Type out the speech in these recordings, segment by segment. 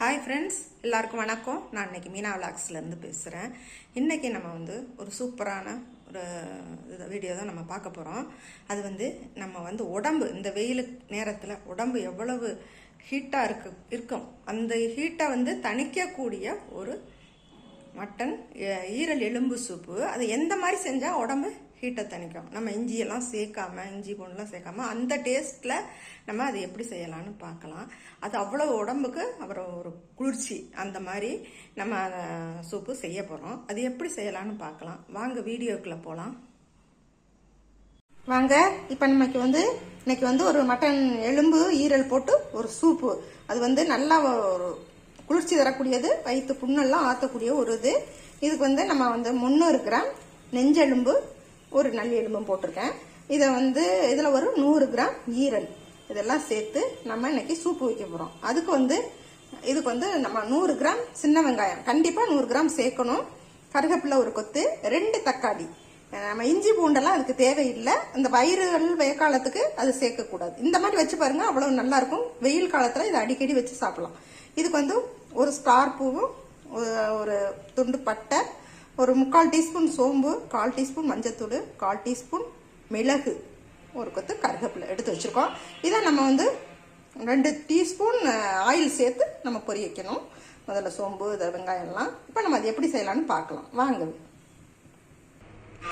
Hi friends எல்லாருக்கும் வணக்கம். நான் இன்னைக்கு மீனா விளாக்ஸ்லேருந்து பேசுகிறேன் இன்றைக்கி நம்ம வந்து ஒரு சூப்பரான ஒரு இது வீடியோ தான் நம்ம பார்க்க போகிறோம் அது வந்து நம்ம வந்து உடம்பு இந்த வெயில் நேரத்தில் உடம்பு எவ்வளவு ஹீட்டாக இருக்கு இருக்கும். அந்த ஹீட்டை வந்து தணிக்கக்கூடிய ஒரு மட்டன் ஈரல் எலும்பு சூப்பு. அது எந்த மாதிரி செஞ்சால் உடம்பு ஹீட்டை தணிக்கும் நம்ம இஞ்சியெல்லாம் சேர்க்காம இஞ்சி பூண்டுலாம் சேர்க்காம அந்த டேஸ்ட்டில் நம்ம அதை எப்படி செய்யலாம்னு பார்க்கலாம். அது அவ்வளோ உடம்புக்கு அப்புறம் ஒரு குளிர்ச்சி அந்த மாதிரி நம்ம அதை சூப்பு செய்ய போகிறோம் அது எப்படி செய்யலாம்னு பார்க்கலாம். வாங்க வீடியோக்குள்ளே போகலாம் வாங்க இப்போ நமக்கு வந்து இன்னைக்கு வந்து ஒரு மட்டன் எலும்பு ஈரல் போட்டு ஒரு சூப்பு. அது வந்து நல்லா ஒரு குளிர்ச்சி தரக்கூடியது வயிற்று புண்ணெல்லாம் ஆற்றக்கூடிய ஒரு இது. இதுக்கு வந்து நம்ம வந்து முந்நூறு கிராம் நெஞ்செலும்பு ஒரு நல்லி எலும்பும் போட்டிருக்கேன். இதை வந்து இதில் ஒரு நூறு கிராம் ஈரல். இதெல்லாம் சேர்த்து நம்ம இன்னைக்கு சூப்பு வைக்க போகிறோம் அதுக்கு வந்து இதுக்கு வந்து நம்ம நூறு கிராம் சின்ன வெங்காயம் கண்டிப்பாக நூறு கிராம் சேர்க்கணும். கருகப்பில்லை ஒரு கொத்து ரெண்டு தக்காளி. நம்ம இஞ்சி பூண்டெல்லாம் அதுக்கு தேவையில்லை. இந்த வயிறுகள் வெயில் காலத்துக்கு அது சேர்க்கக்கூடாது. இந்த மாதிரி வச்சு பாருங்க அவ்வளோ நல்லாயிருக்கும். வெயில் காலத்தில் இதை அடிக்கடி வச்சு சாப்பிடலாம். இதுக்கு வந்து ஒரு ஸ்டார் பூவும் ஒரு துண்டு பட்டை ஒரு முக்கால் டீஸ்பூன் சோம்பு கால் டீஸ்பூன் மஞ்சத்தூள் கால் டீஸ்பூன் மிளகு. ஒரு கொத்து கருகப்பில்லை எடுத்து வச்சுருக்கோம். இதை நம்ம வந்து ரெண்டு டீஸ்பூன் ஆயில் சேர்த்து நம்ம பொரி வைக்கணும். முதல்ல சோம்பு இந்த வெங்காயம்லாம் இப்போ நம்ம அது எப்படி செய்யலாம்னு பார்க்கலாம். வாங்க.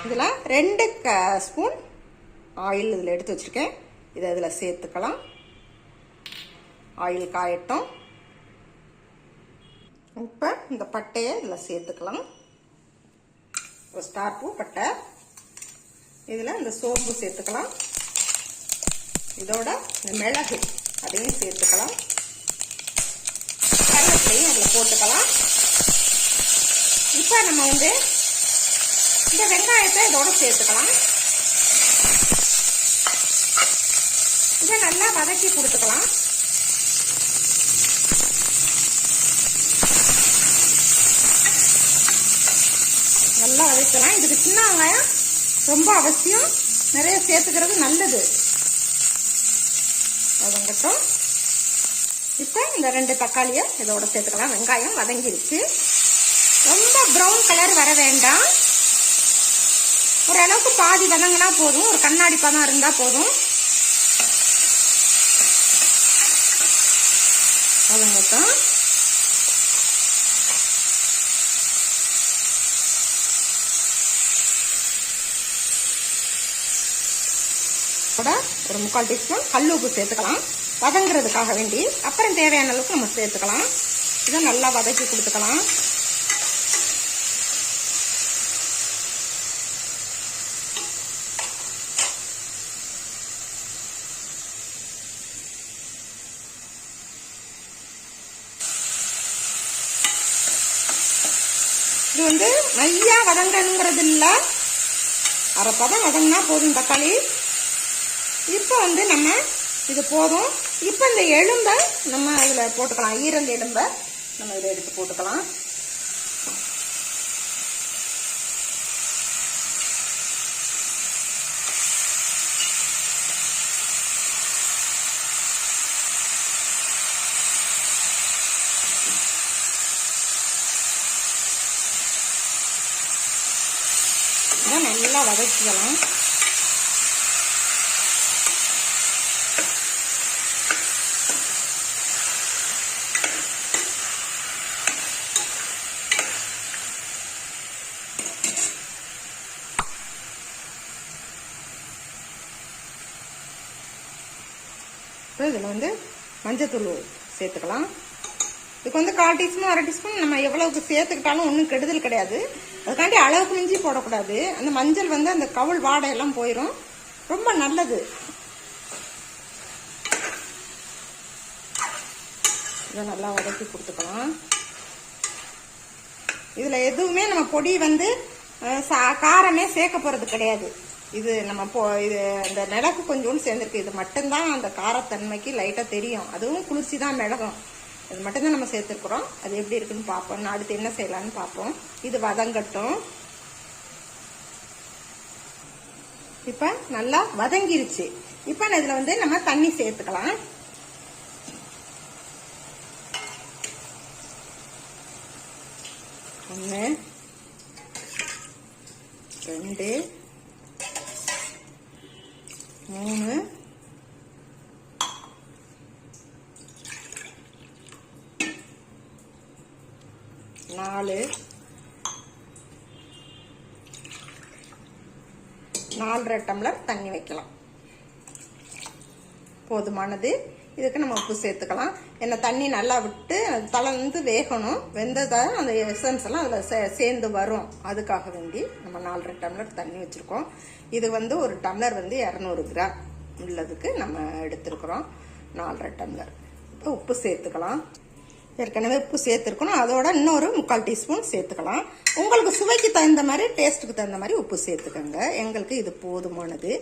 இதில் ரெண்டு க ஸ்பூன் ஆயில் இதில் எடுத்து வச்சுருக்கேன். இதை இதில் சேர்த்துக்கலாம். ஆயில் காயட்டும். இப்போ இந்த பட்டையை இதில் சேர்த்துக்கலாம். ஒரு ஸ்டார் பூ பட்டை. இதில் இந்த சோம்பு சேர்த்துக்கலாம். இதோட இந்த மிளகு அதையும் சேர்த்துக்கலாம். கருவேப்பிலையும் அதில் போட்டுக்கலாம். இப்போ நம்ம வந்து இந்த வெங்காயத்தை இதோட சேர்த்துக்கலாம். இதை நல்லா வதக்கி கொடுத்துக்கலாம். நல்லா வதக்கலாம் இதுக்கு சின்ன வெங்காயம் ரொம்ப அவசியம். நிறைய சேர்த்துக்கிறது நல்லது. வதங்கட்டும். இப்போ இந்த ரெண்டு தக்காளியை இதோட சேர்த்துக்கலாம். வெங்காயம் வதங்கிருச்சு. ரொம்ப ப்ரௌன் கலர் வர வேண்டாம். ஓரளவுக்கு பாதி வதங்கினா போதும். ஒரு கண்ணாடி பதம் இருந்தால் போதும். வதங்கட்டும். கூட ஒரு முக்கால் டீஸ்பூன் கல் உப்பு சேர்த்துக்கலாம். வதங்குறதுக்காக வேண்டி அப்புறம் தேவையான அளவுக்கு நம்ம சேர்த்துக்கலாம். இதை நல்லா வதக்கி கொடுத்துக்கலாம். இது வந்து மையா வதங்கணுங்கிறது இல்லை அரை பதம் வதங்கினா போதும் தக்காளி. இப்போ வந்து நம்ம இது போதும். இப்போ இந்த எலும்பை நம்ம இதில் போட்டுக்கலாம். ஈரல் எலும்பை நம்ம இதை எடுத்து போட்டுக்கலாம். நல்லா வதக்கிக்கலாம். இப்போ இதில் வந்து மஞ்சத்தூள் சேர்த்துக்கலாம். இதுக்கு வந்து கால் டீஸ்பூன் அரை டீஸ்பூன் நம்ம எவ்வளவுக்கு சேர்த்துக்கிட்டாலும் ஒன்றும் கெடுதல் கிடையாது. அதுக்காண்டி அளவுக்கு மிஞ்சி போடக்கூடாது. அந்த மஞ்சள் வந்து அந்த கவுள் வாடையெல்லாம் போயிடும் ரொம்ப நல்லது. இதை நல்லா வதக்கி கொடுத்துக்கலாம். இதில் எதுவுமே நம்ம பொடி வந்து சா- காரமே சேர்க்க போகிறது கிடையாது. இது நம்ம போ இது இந்த மிளகு கொஞ்சோண்டு சேர்ந்துருக்கு. இது மட்டும்தான் அந்த காரத்தன்மைக்கு லைட்டாக தெரியும். அதுவும் குளிர்ச்சி தான் மிளகும். இது மட்டும்தான் நம்ம சேர்த்துருக்குறோம். அது எப்படி இருக்குன்னு பார்ப்போம். அடுத்து என்ன செய்யலாம்னு பார்ப்போம். இது வதங்கட்டும். இப்போ நல்லா வதங்கிருச்சு. இப்போ இதில் வந்து நம்ம தண்ணி சேர்த்துக்கலாம். ஒன்று ரெண்டு மூணு. நாலு. நாலரை டம்ளர் தண்ணி வைக்கலாம். போதுமானது. இதுக்கு நம்ம உப்பு சேர்த்துக்கலாம். ஏன்னா தண்ணி நல்லா விட்டு தளர்ந்து வேகணும். வெந்ததாக அந்த எசன்ஸ் எல்லாம் அதில் சே சேர்ந்து வரும். அதுக்காக வேண்டி நம்ம நாலரை டம்ளர் தண்ணி வச்சுருக்கோம். இது வந்து ஒரு டம்ளர் வந்து இரநூறு கிராம் உள்ளதுக்கு நம்ம எடுத்துருக்குறோம். நாலரை டம்ளர். இப்போ உப்பு சேர்த்துக்கலாம். ஏற்கனவே உப்பு சேர்த்துருக்கணும். அதோட இன்னொரு முக்கால் டீஸ்பூன் சேர்த்துக்கலாம். உங்களுக்கு சுவைக்கு தகுந்த மாதிரி டேஸ்ட்டுக்கு தகுந்த மாதிரி உப்பு சேர்த்துக்கோங்க. எங்களுக்கு இது போதுமானது.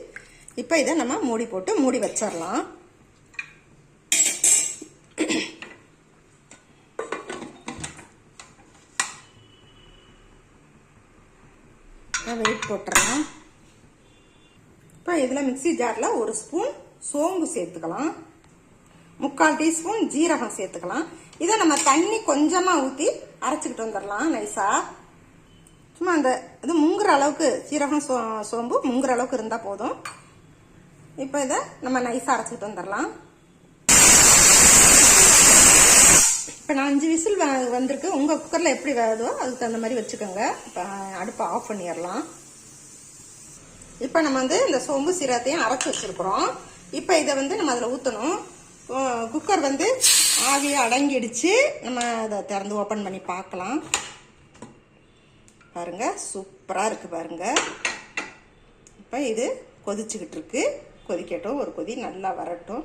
இப்போ இதை நம்ம மூடி போட்டு மூடி வச்சிடலாம். வெயிட் போட்டுடலாம் இப்போ இதில் மிக்ஸி ஜாரில் ஒரு ஸ்பூன் சோம்பு சேர்த்துக்கலாம். முக்கால் டீஸ்பூன் ஜீரகம் சேர்த்துக்கலாம். இதை நம்ம தண்ணி கொஞ்சமாக ஊற்றி அரைச்சிக்கிட்டு வந்துடலாம் நைஸாக சும்மா அந்த இது முங்குற அளவுக்கு சீரகம் சோ சோம்பு முங்குற அளவுக்கு இருந்தால் போதும். இப்போ இதை நம்ம நைஸாக அரைச்சிக்கிட்டு வந்துடலாம். இப்போ நான் அஞ்சு விசில் வந்திருக்கு. உங்கள் குக்கரில் எப்படி வேகுதோ அதுக்கு தகுந்த மாதிரி வச்சுக்கோங்க. இப்போ அடுப்பை ஆஃப் பண்ணிடலாம். இப்போ நம்ம வந்து இந்த சோம்பு சீரத்தையும் அரைச்சி வச்சிருக்கிறோம். இப்போ இதை வந்து நம்ம அதில் ஊற்றணும் குக்கர் வந்து ஆவி அடங்கிடுச்சு. நம்ம அதை திறந்து ஓப்பன் பண்ணி பார்க்கலாம். பாருங்க சூப்பராக இருக்குது பாருங்க. இப்போ இது கொதிச்சுக்கிட்டு இருக்கு. கொதிக்கட்டும். ஒரு கொதி நல்லா வரட்டும்.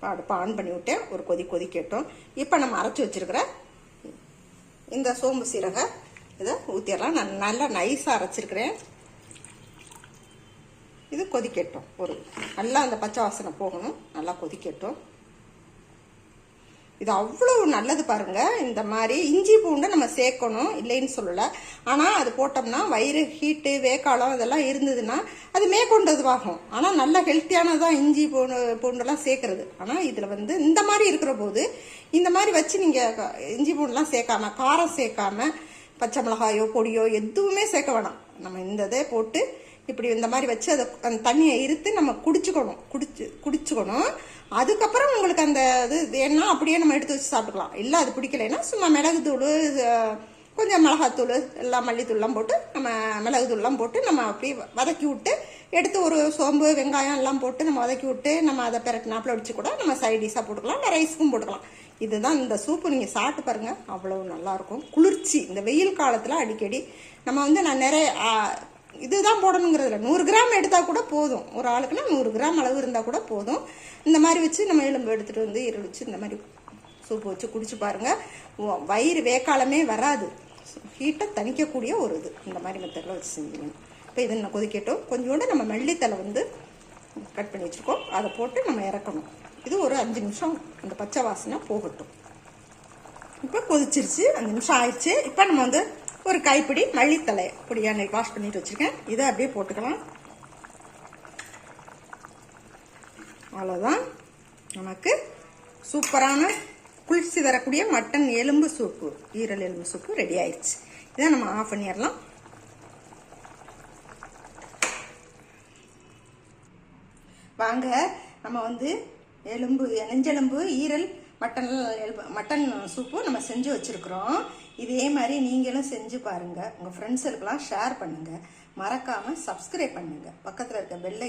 அடுப்பை ஆன் பண்ணி விட்டேன் ஒரு கொதி கொதிக்கட்டும். இப்போ நம்ம அரைச்சி வச்சிருக்கிற இந்த சோம்பு சீரக இதை ஊற்றிடலாம் நான் நல்லா நைஸாக அரைச்சிருக்கிறேன். இது கொதிக்கட்டும். ஒரு நல்லா அந்த பச்சை வாசனை போகணும். நல்லா கொதிக்கட்டும். இது அவ்வளோ நல்லது பாருங்க. இந்த மாதிரி இஞ்சி பூண்டை நம்ம சேர்க்கணும் இல்லைன்னு சொல்லலை. ஆனால் அது போட்டோம்னா வயிறு ஹீட்டு வேக்காலம் இதெல்லாம் இருந்ததுன்னா அது மேற்கொண்டு ஆனால் நல்ல ஹெல்த்தியானதான் இஞ்சி பூண்டு பூண்டெல்லாம் சேர்க்கறது. ஆனால் இதில் வந்து இந்த மாதிரி இருக்கிற போது இந்த மாதிரி வச்சு நீங்கள் இஞ்சி பூண்டுலாம் சேர்க்காம காரம் சேர்க்காம பச்சை மிளகாயோ பொடியோ எதுவுமே சேர்க்க வேணாம். நம்ம இந்த இதே போட்டு இப்படி இந்த மாதிரி வச்சு அதை அந்த தண்ணியை இருத்து நம்ம குடிச்சுக்கணும். குடிச்சு குடிச்சுக்கணும். அதுக்கப்புறம் உங்களுக்கு அந்த இது வேணா அப்படியே நம்ம எடுத்து வச்சு சாப்பிட்டுக்கலாம். இல்லை அது பிடிக்கலைன்னா சும்மா மிளகுத்தூள் தூள் கொஞ்சம் மிளகாத்தூள் எல்லாம் மல்லித்தூள்லாம் போட்டு நம்ம மிளகுத்தூள்லாம் போட்டு நம்ம அப்படியே வதக்கி விட்டு எடுத்து ஒரு சோம்பு வெங்காயம் எல்லாம் போட்டு நம்ம வதக்கி விட்டு நம்ம அதை பிறட்டினாப்பில் அடிச்சு கூட நம்ம சைடிஷாக போட்டுக்கலாம். இல்லை ரைஸ்க்கும் போட்டுக்கலாம். இதுதான் இந்த சூப்பு நீங்கள் சாப்பிட்டு பாருங்க. அவ்வளோ நல்லாயிருக்கும் குளிர்ச்சி. இந்த வெயில் காலத்தில் அடிக்கடி நம்ம வந்து நான் நிறைய இதுதான் போடணுங்கிறதுல. நூறு கிராம் எடுத்தால் கூட போதும். ஒரு ஆளுக்குன்னா நூறு கிராம் அளவு இருந்தால் கூட போதும். இந்த மாதிரி வச்சு நம்ம எலும்பு எடுத்துகிட்டு வந்து ஈரல் வச்சு இந்த மாதிரி சூப்பு வச்சு குடிச்சு பாருங்கள் வயிறு வேக்காலமே வராது. ஹீட்டை தணிக்கக்கூடிய ஒரு இது. இந்த மாதிரி மெத்தடில் வச்சு செஞ்சுக்கணும் இப்போ இது இன்னும் கொதிக்கட்டும். கொஞ்சோண்டு நம்ம மல்லித்தலை வந்து கட் பண்ணி வச்சுருக்கோம். அதை போட்டு நம்ம இறக்கணும். இது ஒரு அஞ்சு நிமிஷம் அந்த பச்சை வாசனை போகட்டும். இப்போ கொதிச்சிருச்சு. அஞ்சு நிமிஷம் ஆயிடுச்சு. இப்போ நம்ம வந்து ஒரு கைப்பிடி மல்லித்தலை பொடியா வாஷ் பண்ணிட்டு வச்சிருக்கேன். இதை அப்படியே போட்டுக்கலாம். அவ்வளோதான் நமக்கு சூப்பரான குளிர்ச்சி தரக்கூடிய மட்டன் எலும்பு சூப்பு ஈரல் எலும்பு சூப்பு ரெடி ஆயிடுச்சு. இதை நம்ம ஆஃப் பண்ணிடலாம். வாங்க நம்ம வந்து எலும்பு நெஞ்செலும்பு ஈரல் மட்டன் எலும்பு மட்டன் சூப்பு நம்ம செஞ்சு வச்சுருக்குறோம். இதே மாதிரி நீங்களும் செஞ்சு பாருங்கள் உங்கள் ஃப்ரெண்ட்ஸுக்கெல்லாம் ஷேர் பண்ணுங்கள் மறக்காமல் சப்ஸ்கிரைப் பண்ணுங்கள் பக்கத்தில் இருக்க பெல்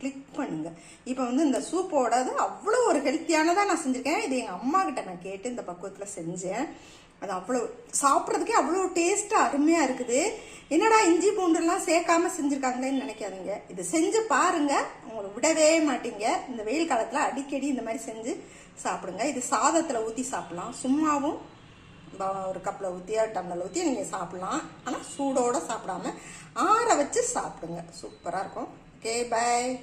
கிளிக் பண்ணுங்கள் இப்போ வந்து இந்த சூப்போடது அவ்வளோ ஒரு ஹெல்த்தியானதாக நான் செஞ்சுருக்கேன். இது எங்கள் அம்மா கிட்ட நான் கேட்டு இந்த பக்குவத்தில் செஞ்சேன். அது அவ்வளோ சாப்பிட்றதுக்கே அவ்வளோ டேஸ்ட்டாக அருமையாக இருக்குது. என்னடா இஞ்சி பூண்டுலாம் சேர்க்காம செஞ்சுருக்காங்களேன்னு நினைக்காதீங்க. இது செஞ்சு பாருங்கள் உங்களை விடவே மாட்டீங்க. இந்த வெயில் காலத்தில் அடிக்கடி இந்த மாதிரி செஞ்சு சாப்பிடுங்க. இது சாதத்தில் ஊற்றி சாப்பிட்லாம். சும்மாவும் ஒரு கப்பில் ஊற்றி டம்ளரில் ஊற்றி நீங்கள் சாப்பிட்லாம். ஆனால் சூடோடு சாப்பிடாம ஆற வச்சு சாப்பிடுங்க. சூப்பராக இருக்கும். Okay bye